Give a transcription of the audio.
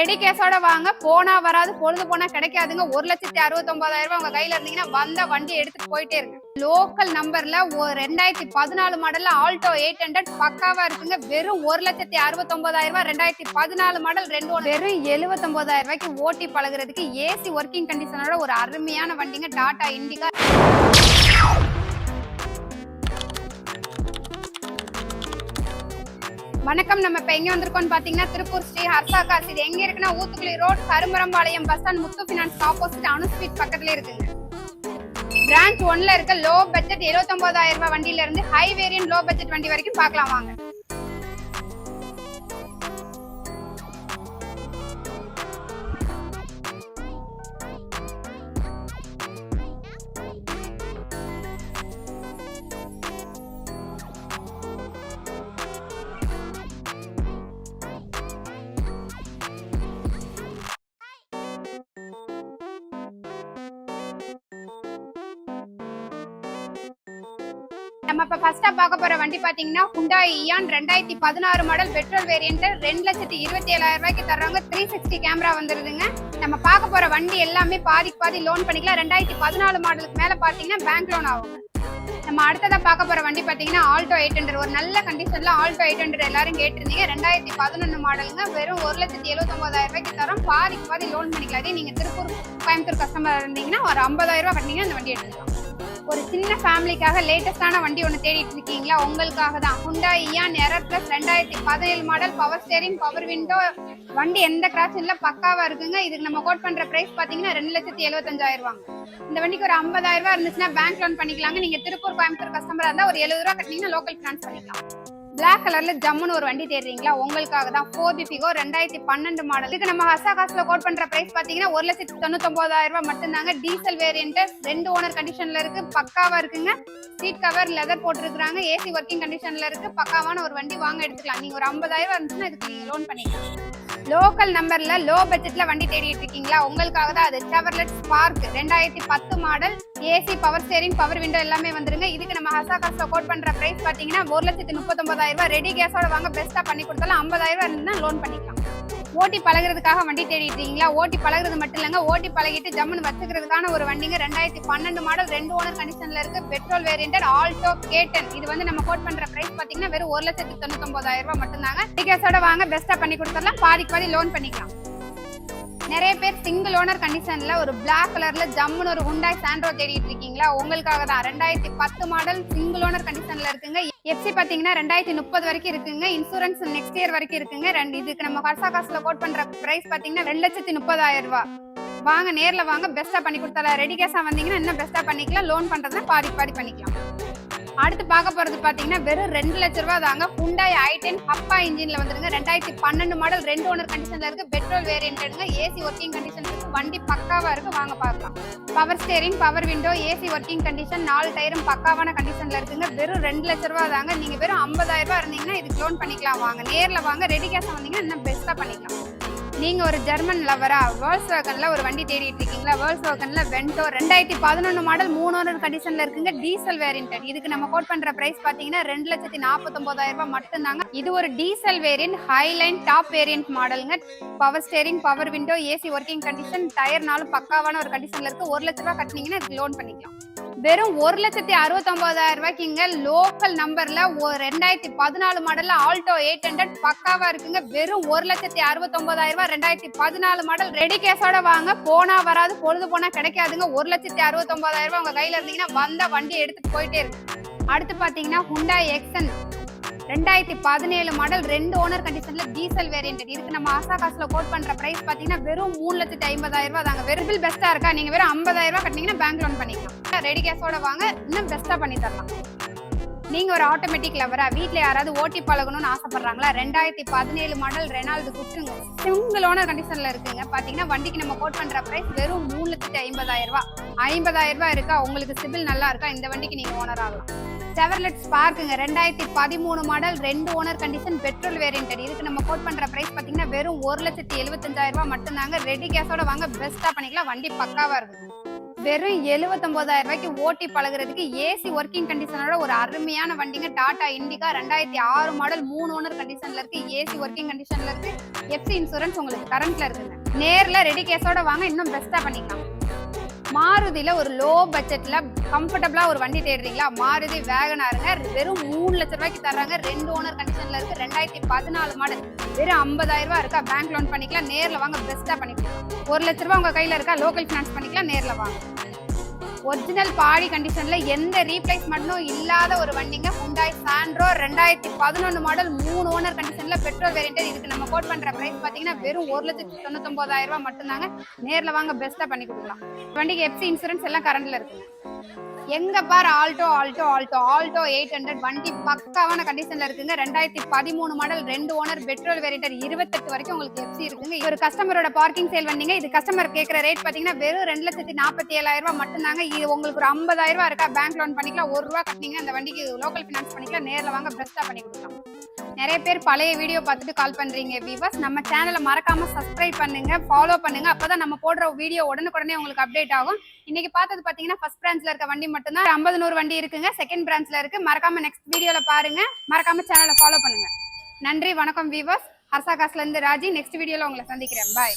Ready கேஸோட வாங்க. போனா வராது பொழுது போனா கிடைக்காதுங்க. ஒரு லட்சத்தி அறுபத்தி ஒன்பதாயிரம் ரூபாய் உங்க கையில இருந்தீங்கன்னா வந்த வண்டி எடுத்துட்டு போயிட்டே இருங்க. லோக்கல் நம்பர்ல ஒரு ரெண்டாயிரத்தி பதினாலு மாடல்ல ஆல்டோ எயிட் ஹண்ட்ரட் பக்காவா இருக்குங்க. வெறும் ஒரு லட்சத்தி அறுபத்தி ஒன்பதாயிரம் ரூபாய் ரெண்டாயிரத்தி பதினாலு மாடல் ரெண்டு வெறும் எழுபத்தி ஒன்பதாயிரம் ரூபாய்க்கு ஓட்டி பழகுறதுக்கு ஏசி ஒர்க்கிங் கண்டிஷனோட ஒரு அருமையான வண்டிங்க டாடா இண்டிகா வணக்கம். நம்ம இப்ப எங்க வந்திருக்கோம்னு பாத்தீங்கன்னா திருப்பூர் ஸ்ரீ ஹர்ஷா காசி இது எங்க இருக்குன்னா Uthukuli road Karumarampalayam bus stand Muthu finance opposite அனு பக்கத்துல இருக்குங்க. பிரான்ச் ஒன்ல இருக்க லோ பட்ஜெட் 79000 ரூபாய் வண்டியில இருந்து ஹை வேரியன்ட் லோ பட்ஜெட் வண்டி வரைக்கும் பார்க்கலாம் வாங்க. நம்ம இப்ப ஃபர்ஸ்டா பார்க்க போற வண்டி பாத்தீங்கன்னா Hyundai இயான் ரெண்டாயிரத்தி பதினாறு மாடல் பெட்ரோல் வேரியன்ட் ரெண்டு லட்சத்தி இருபத்தி ஏழாயிரம் ரூபாய்க்கு தர்றவங்க த்ரீ சிக்ஸ்டி கேமரா வந்துருதுங்க. நம்ம பார்க்க போற வண்டி எல்லாமே பாதிக்கு பாதி லோன் பண்ணிக்கலாம். ரெண்டாயிரத்தி பதினாலு மாடலுக்கு மேல பாத்தீங்கன்னா பேங்க் லோன் ஆகும். நம்ம அடுத்ததா பார்க்க போற வண்டி பாத்தீங்கன்னா ஆல்டோ எயிட் ஹண்ட்ரட் ஒரு நல்ல கண்டிஷன்ல ஆல்டோ எயிட் ஹண்ட்ரட் எல்லாரும் கேட்டிருந்தீங்க. ரெண்டாயிரத்தி பதினொன்று மாடலுங்க வெறும் ஒரு லட்சத்தி எழுபத்தி ஒன்பதாயிரம் ரூபாய்க்கு தரோம் பாதிக்கு பாதி லோன் பண்ணிக்கலாம். அதே நீங்க திருப்பூர் கோயம்புத்தூர் கஸ்டமர் இருந்தீங்கன்னா ஒரு ஐம்பதாயிரம் ரூபாய் கட்டினீங்கன்னா அந்த வண்டி எடுத்துக்கலாம். ஒரு சின்ன ஃபேமிலிக்காக லேட்டஸ்டான வண்டி ஒன்று தேடிட்டு இருக்கீங்களா? உங்களுக்காக தான். ஹுண்டா இயான் எரர் பிளஸ் ரெண்டாயிரத்தி பதினேழு model power steering power window வண்டி எந்த கிராச்சும் இல்ல பக்காவா இருக்குங்க? இதுக்கு நம்ம கோட் பண்ற பிரைஸ் பாத்தீங்கன்னா ரெண்டு லட்சத்தி எழுபத்தஞ்சாயிரம் ரூபாங்க. இந்த வண்டிக்கு ஒரு ஐம்பதாயிரம் ரூபா இருந்துச்சுன்னா பேங்க் லோன் பண்ணிக்கலாங்க. நீங்க திருப்பூர் கோயம்புத்தூர் கஸ்டமரா இருந்தா ஒரு எழுபது ரூபா கட்டினீங்கன்னா லோக்கல் ஃபினான்ஸ் பண்ணிக்கலாம். பிளாக் கலர்ல ஜம்முன்னு ஒரு வண்டி தேடுறீங்களா? உங்களுக்காக தான் ஃபோர் பிபிகோ ரெண்டாயிரத்தி பன்னெண்டு மாடல் இதுக்கு நம்ம ஹசா காசுல கோட் பண்ற பிரைஸ் பாத்தீங்கன்னா ஒரு லட்சத்தி தொண்ணூத்தொன்பதாயிரம் ரூபாய் மட்டும்தாங்க. டீசல் வேரியன்ட் ரெண்டு ஓனர் கண்டிஷன்ல இருக்கு. பக்காவா இருக்குங்க. சீட் கவர் லெதர் போட்டிருக்காங்க ஏசி ஒர்க்கிங் கண்டிஷன்ல இருக்கு. பக்காவான ஒரு வண்டி வாங்க எடுத்துக்கலாம். நீங்க ஒரு ஐம்பதாயிரம் இருந்துச்சுன்னா இதுக்கு நீங்க லோன் பண்ணிக்கலாம். லோக்கல் நம்பர்ல லோ பட்ஜெட்ல வண்டி தேடிட்டு இருக்கீங்களா? உங்களுக்காக தான் அது செவர்லெட் ஸ்பார்க் ரெண்டாயிரத்தி பத்து model AC power steering power window எல்லாமே வந்துருங்க. இதுக்கு நம்ம ஹசா காசுல கோட் பண்ற பிரைஸ் பாத்தீங்கன்னா ஒரு லட்சத்தி முப்பத்தொன்பதாயிரம் ரூபாய். ரெடி கேஸோட வாங்க பெஸ்டா பண்ணி கொடுத்தாலும் ஐம்பதாயிரம் ரூபாய் இருந்தா லோன் பண்ணிக்கலாம். ஓட்டி பழகுறதுக்காக வண்டி தேடிட்டு இருக்கீங்களா? ஓட்டி பழகுறது மட்டும் இல்லைங்க. ஓட்டி பழகிட்டு ஜம்முன்னு வச்சுக்கிறதுக்கான ஒரு வண்டிங்க. ரெண்டாயிரத்தி பன்னெண்டு மாடல் ரெண்டு ஓனர் கண்டிஷன்ல இருக்கு. பெட்ரோல் வேரியன்ட் ஆல்டோ கேட்டன் இது வந்து நம்ம கோட் பண்ற பிரைஸ் பாத்தீங்கன்னா வெறும் ஒரு லட்சத்தி தொண்ணூத்தொன்பதாயிரம் ரூபாய் மட்டும்தாங்க. டிக்கெட்ஸோட வாங்க. பெஸ்டா பண்ணி கொடுத்துடலாம். பாதிக்கு பாதி லோன் பண்ணிக்கலாம். நிறைய பேர் சிங்கிள் ஓனர் கண்டிஷன்ல ஒரு பிளாக் கலர்ல ஜம்முன்னு ஒரு ஹுண்டாய் சாண்ட்ரோ தேடிட்டு இருக்கீங்களா? உங்களுக்காக தான். ரெண்டாயிரத்தி பத்து மாடல் சிங்கிள் ஓனர் கண்டிஷன்ல இருக்குங்க. எஃப்சி பாத்தீங்கன்னா ரெண்டாயிரத்தி முப்பது வரைக்கும் இருக்குங்க. இன்சூரன்ஸ் நெக்ஸ்ட் இயர் வரைக்கும் இருக்குங்க. ரெண்டு இதுக்கு நம்ம கர்சா காசுல கோட் பண்ற பிரைஸ் பாத்தீங்கன்னா ரெண்டு லட்சத்தி முப்பதாயிரம் ரூபாய். வாங்க நேர்ல வாங்க. பெஸ்டா பண்ணி கொடுத்தலாம் ரெடி கேஸா வந்தீங்கன்னா இன்னும் பெஸ்டா பண்ணிக்கலாம். லோன் பண்றதுனா பாதி பாதி பண்ணிக்கலாம். அடுத்து பார்க்க போறது பாத்தீங்கன்னா வெறும் ரெண்டு லட்ச ரூபாய் தாங்க. ஹூண்டாய் ஐ டென் ஹப்பா இன்ஜின்ல வந்துருங்க. ரெண்டாயிரத்தி பன்னெண்டு மாடல் ரெண்டு ஓனர் கண்டிஷன்ல இருக்கு. பெட்ரோல் வேரியன்ட்ங்க ஏசி ஒர்க்கிங் கண்டிஷன் இருக்கு. வண்டி பக்காவா இருக்கு. வாங்க பார்க்கலாம். Power steering power window AC working condition நாலு டயரும் பக்காவான கண்டிஷன்ல இருக்குங்க. வெறும் ரெண்டு லட்ச ரூபாய் தாங்க. நீங்க வெறும் ஐம்பதாயிரம் ரூபாய் இருந்தீங்கன்னா இதுக்கு லோன் பண்ணிக்கலாம். வாங்க. நேர்ல வாங்க. ரெடி கேஷ் வந்தீங்கன்னா இன்னும் பெஸ்டா பண்ணிக்கலாம். நீங்கள் ஒரு ஜெர்மன் லவரா வேர்ல்ஸ் வேகனில் ஒரு வண்டி தேடிட்டு இருக்கீங்களா? வேர்ல்ஸ் வேகனில் வென்டோ ரெண்டாயிரத்தி பதினொன்று மாடல் மூணு கண்டிஷனில் இருக்குங்க டீசல் வேரியன்ட் இதுக்கு நம்ம கோட் பண்ணுற ப்ரைஸ் பார்த்தீங்கன்னா ரெண்டு லட்சத்தி நாற்பத்தொம்போதாயிரம் ரூபாய் மட்டும்தாங்க. இது ஒரு diesel variant Highline top variant மாடலுங்க power steering power window AC working condition டயர்னாலும் பக்காவான ஒரு கண்டிஷனில் இருக்குது ஒரு லட்ச ரூபா கட்டினீங்கன்னா இதுக்கு லோன் பண்ணிக்கலாம். வெறும் ஒரு லட்சத்தி அறுபத்தொன்பதாயிரம் ரூபாய்க்கு இங்க லோக்கல் நம்பர்ல ரெண்டாயிரத்தி பதினாலு மாடல்ல ஆல்டோ எயிட் ஹண்ட்ரட் பக்காவா இருக்குங்க. வெறும் ஒரு லட்சத்தி அறுபத்தொன்பதாயிரம் ரூபாய் ரெண்டாயிரத்தி பதினாலு மாடல் ரெடி கேஸோட வாங்க. போனா வராது பொழுது போனா கிடைக்காதுங்க. ஒரு லட்சத்தி அறுபத்தொன்பதாயிரம் ரூபாய் உங்க கையில இருந்தீங்கன்னா வந்த வண்டி எடுத்துட்டு போயிட்டே இருக்கு அடுத்து பாத்தீங்கன்னா ஹுண்டாய் எக்ஸன் ரெண்டாயிரத்தி பதினேழு மாடல் ரெண்டு ஓனர் கண்டிஷன்ல டீசல் வேரியன்ட் இதுக்கு நம்ம ஆசா காசுல கோட் பண்ற பிரைஸ் பாத்தீங்கன்னா வெறும் மூணு லட்சத்தி ஐம்பதாயிரம் ரூபாய் தாங்க. வெறும் பெஸ்டா இருக்கா? நீங்க வெறும் ஐம்பதாயிரம் ரூபாய் கட்டினீங்கன்னா பேங்க் லோன் பண்ணிக்கலாம். ரெடி கேஸோட வாங்க இன்னும் பெஸ்டா பண்ணி தரலாம். நீங்க ஒரு ஆட்டோமேட்டிக் லவரா வீட்டுல யாராவது ஓட்டி பழகணும்னு ஆசைப்படுறாங்களா? ரெண்டாயிரத்தி பதினேழு மாடல் ரெனால்டு குட்டுங்க சிங்கிள் ஓனர் கண்டிஷன்ல இருக்குங்க. பாத்தீங்கன்னா வண்டிக்கு நம்ம கோட் பண்ற பிரைஸ் வெறும் மூணு லட்சத்தி ஐம்பதாயிரம் ரூபாய். ஐம்பதாயிரம் ரூபாய் இருக்கா? உங்களுக்கு சிபில் நல்லா இருக்கா? இந்த வண்டிக்கு நீங்க ஓனர் ஆகலாம். செவர்லெட் ஸ்பார்க்குங்க. ரெண்டாயிரத்தி பதிமூணு மாடல் ரெண்டு ஓனர் கண்டிஷன் பெட்ரோல் வேரியன்ட் இதுக்கு நம்ம கோட் பண்ற பிரைஸ் பாத்தீங்கன்னா வெறும் ஒரு லட்சத்தி எழுபத்தஞ்சாயிரம் ரூபாய் மட்டும்தாங்க ரெடி கேஸோட வாங்க பெஸ்டா பண்ணிக்கலாம். வண்டி பக்காவா இருக்கு வெறும் 79000 ரூபாய்க்கு ஓட்டி பழகுறதுக்கு ஏசி ஒர்க்கிங் கண்டிஷனோட ஒரு அருமையான வண்டிங்க. டாடா இண்டிகா ரெண்டாயிரத்தி ஆறு மாடல் மூணு ஓனர் கண்டிஷன்ல இருக்கு. ஏசி ஒர்க்கிங் கண்டிஷன்ல இருக்கு. எஃப்சி இன்சூரன்ஸ் உங்களுக்கு கரண்ட்ல இருக்குங்க. நேர்ல ரெடி கேஸோட வாங்க இன்னும் பெஸ்டா பண்ணிக்கலாம். மாருதியில் ஒரு லோ பட்ஜெட்டில் கம்ஃபர்டபுளாக ஒரு வண்டி தேடுறீங்களா? மாருதி வேகனாருங்க வெறும் மூணு லட்ச ரூபாய்க்கு தர்றாங்க. ரெண்டு ஓனர் கண்டிஷனில் இருக்குது ரெண்டாயிரத்தி பதினாலு மாடல் வெறும் ஐம்பதாயிரம் ரூபா இருக்கா? பேங்க் லோன் பண்ணிக்கலாம். நேரில் வாங்க. பெஸ்ட்டாக பண்ணிக்கலாம். ஒரு லட்ச ரூபா உங்கள் கையில் இருக்கா? லோக்கல் ஃபினான்ஸ் பண்ணிக்கலாம். நேரில் வாங்க. ஒரிஜினல் பாடி கண்டிஷன்ல எந்த ரீப்ளேஸ்மெண்ட்டும் இல்லாத ஒரு வண்டிங்க. ஹுண்டாய் சாண்ட்ரோ ரெண்டாயிரத்தி பதினொன்று மாடல் மூணு ஓனர் கண்டிஷன்ல பெட்ரோல் வேரியன்ட் இதுக்கு நம்ம கோட் பண்ற பிரைஸ் பாத்தீங்கன்னா வெறும் ஒரு லட்சத்தி தொண்ணூத்தொன்பதாயிரம் ரூபாய் மட்டும்தாங்க. நேர்ல வாங்க பெஸ்டா பண்ணி கொடுக்கலாம். வண்டிக்கு எஃப்சி இன்சூரன்ஸ் எல்லாம் கரண்ட்ல இருக்கு எங்க பாரு Alto Alto Alto Alto eight hundred வண்டி பக்காவான கண்டிஷன்ல இருக்குங்க. ரெண்டாயிரத்தி பதிமூணு மாடல் ரெண்டு ஓனர் பெட்ரோல் வேரியன்டர் இருபத்தெட்டு வரைக்கும் உங்களுக்கு எஃப்சி இருக்குங்க. ஒரு கஸ்டமரோட பார்க்கிங் சேல் வந்தீங்க இது கஸ்டமர் கேட்கிற ரேட் பாத்தீங்கன்னா வெறும் ரெண்டு லட்சத்தி நாற்பத்தி ஏழாயிரம் ரூபாய் மட்டும்தாங்க. இது உங்களுக்கு ஒரு ஐம்பதாயிரம் ரூபாய் இருக்கா பேங்க் லோன் பண்ணிக்கலாம். ஒரு ரூபா கட்டிங்க அந்த வண்டிக்கு லோக்கல் ஃபினான்ஸ் பண்ணிக்கலாம். நேரில் வாங்க பெஸ்ட்டாக பண்ணி கொடுக்கலாம். நிறைய பேர் பழைய வீடியோ பார்த்துட்டு கால் பண்றீங்க விவர்ஸ் நம்ம சேனலை மறக்காம சப்ஸ்கிரைப் பண்ணுங்க ஃபாலோ பண்ணுங்க. அப்பதான் நம்ம போடுற வீடியோ உடனுக்குடனே உங்களுக்கு அப்டேட் ஆகும். இன்னைக்கு பார்த்தது பாத்தீங்கன்னா ஃபர்ஸ்ட் பிரான்ச்ல இருக்க வண்டி மட்டும்தான். ஐம்பது நூறு வண்டி இருக்குங்க. செகண்ட் பிரான்ச்ல இருக்கு. மறக்காம நெக்ஸ்ட் வீடியோல பாருங்க. மறக்காம சேனலை ஃபாலோ பண்ணுங்க. நன்றி வணக்கம் வீவர்ஸ் ஹர்ஷா காசுல இருந்து ராஜி. நெக்ஸ்ட் வீடியோல உங்களை சந்திக்கிறேன். பாய்